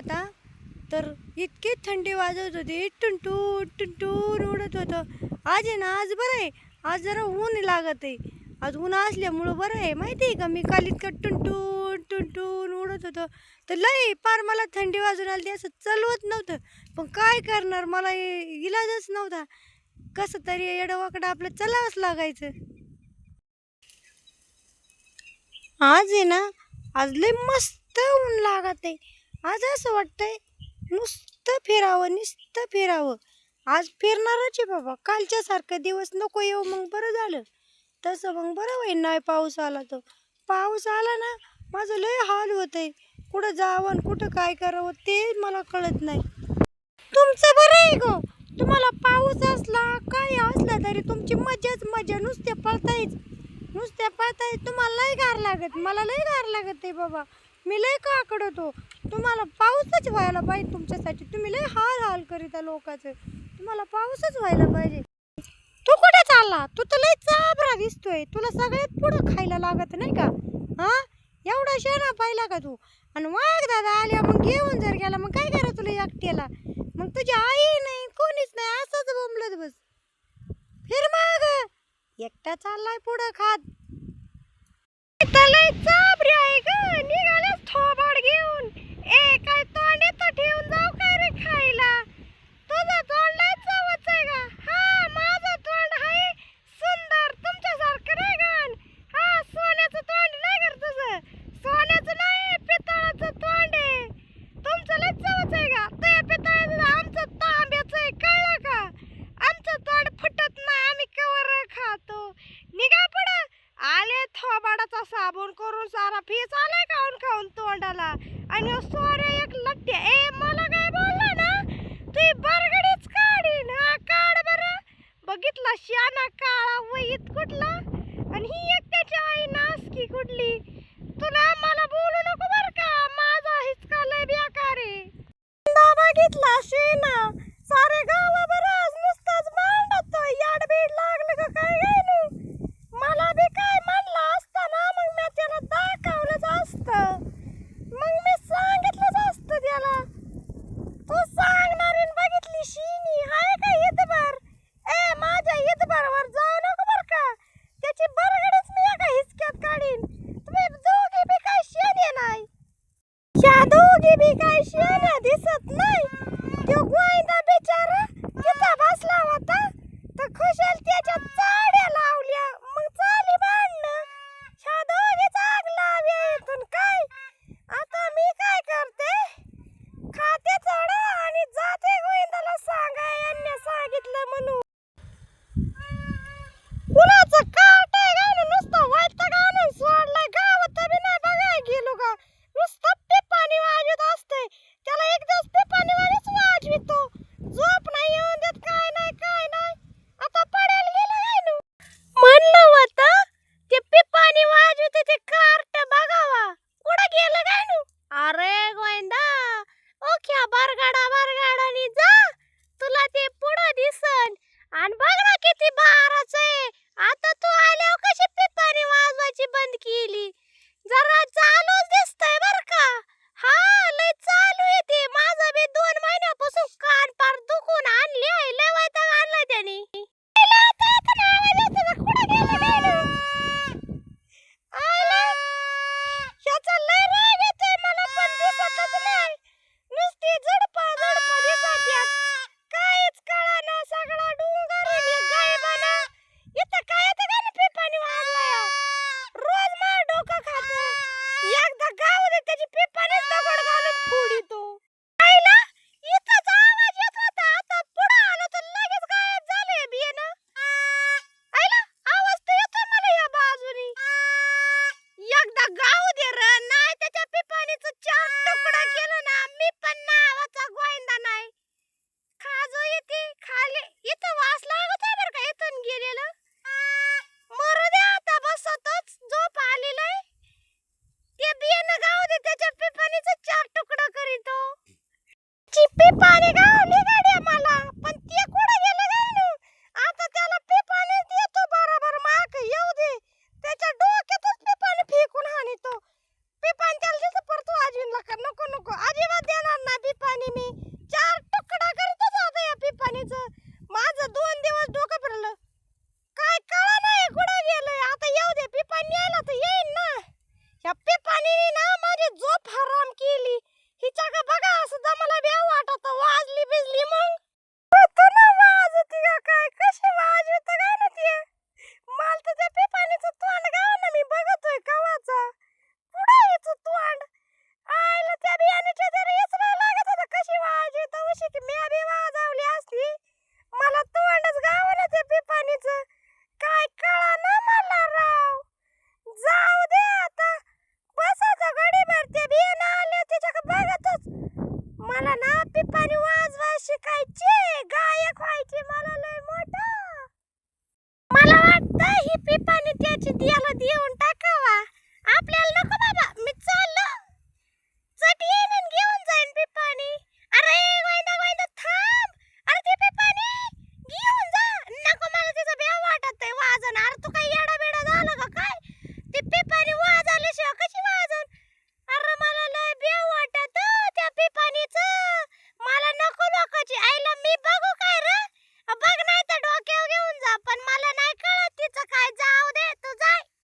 होता तर इतकी थंडी वाजत होती. टुंटून टुंटून उडत होतं. आज आहे ना आज बरं आहे. आज जरा ऊन लागत आहे. आज ऊन असल्यामुळं बरं आहे. माहिती आहे का? मी काल इतकं टुनटून टुनटून उडत होतं. तर लई पार मला थंडी वाजून आली ती असं चलवत नव्हतं. पण काय करणार? मला इलाजच नव्हता. कसं तरी एडवाकडं आपलं चलावंच लागायचं. आज आहे ना आज लय मस्त ऊन लागत आहे. आज असं वाटतंय नुसतं फिरावं नुसतं फिरावं. आज फिरणारच आहे बाबा. कालच्या सारखं दिवस नको येऊ मग बरं झालं. तसं मग बरं होईन नाही पाऊस आला तर. पाऊस आला ना माझं लय हाल होत आहे कुठं जावं आणि कुठं काय करावं ते मला कळत नाही. तुमचं बरं आहे गो. तुम्हाला पाऊस असला काय असला तरी तुमची मजाच मजा. नुसत्या पळतायच. नुसत्या पळतायच. तुम्हाला लय गार लागत. मला लय गार लागत आहे बाबा. मी लय काकडतो. तुम्हाला पाऊसच व्हायला पाहिजे तुमच्यासाठी. तुम्ही लय हाल हाल करीता लोकांचं. तुम्हाला पाऊसच व्हायला पाहिजे. तू कुठे चालला? तू तर लय चाबरा दिसतोय. तुला सगळ्यात पुढं खायला लागत नाही का? हा? एवढा शेणा पाहिला का तू? आणि वाघ दादा आल्या मग घेऊन जर गेला मग काय करा तुला एकट्याला? मग तुझी आई नाही कोणीच नाही असंच बोंबलत बस. फिर मग. एकटा चाललाय पुढं खात. लय चाबरी आहे ग. निघालेच थोबाड घेऊन. Eh, ए काय तोंड येतं ठेवून जाऊ काय रे खायला तुझं तोंड लय चवच आहे का हा माझं तोंड आहे सुंदर तुमच्यासारखं नाही गाण हा सोन्याचं तोंड नाही कर तुझं सोन्याचं नाही पितळाचं तोंड आहे तुमचं लय चवच आहे का ते पितळाचं आमचं तांब्याचं आहे कळलं का आमचं तोंड फुटत नाही आम्ही कवर खातो निघा पुढं आले थोबाडाचा साबण करून सारा फीस आलाय खाऊन खाऊन तोंडाला? आणि सोऱ्या एक लट्ट्या ए मला काय बोलला ना? तू बरगडीच काढी ना काढ बरं. बघितला शाना काळा वहीत कुठला? आणि ही एक ती काय शेळ्या दिसत नाही. तो गोविंदा बिचारा तिथं बसला होता. तर खुशाल त्याच्यात. झोप हराम केली. हिच्या का बघा असं दमाला बी वाटत. वाजली बिजली मग. पाहिजे गायक व्हायची मला लय मोठ. मला वाटतं ही पिपाने त्याची दियाला देऊन टाकावा. आपल्याला नको बाबा मी चाललो. चट येईन घेऊन जाईन पिपा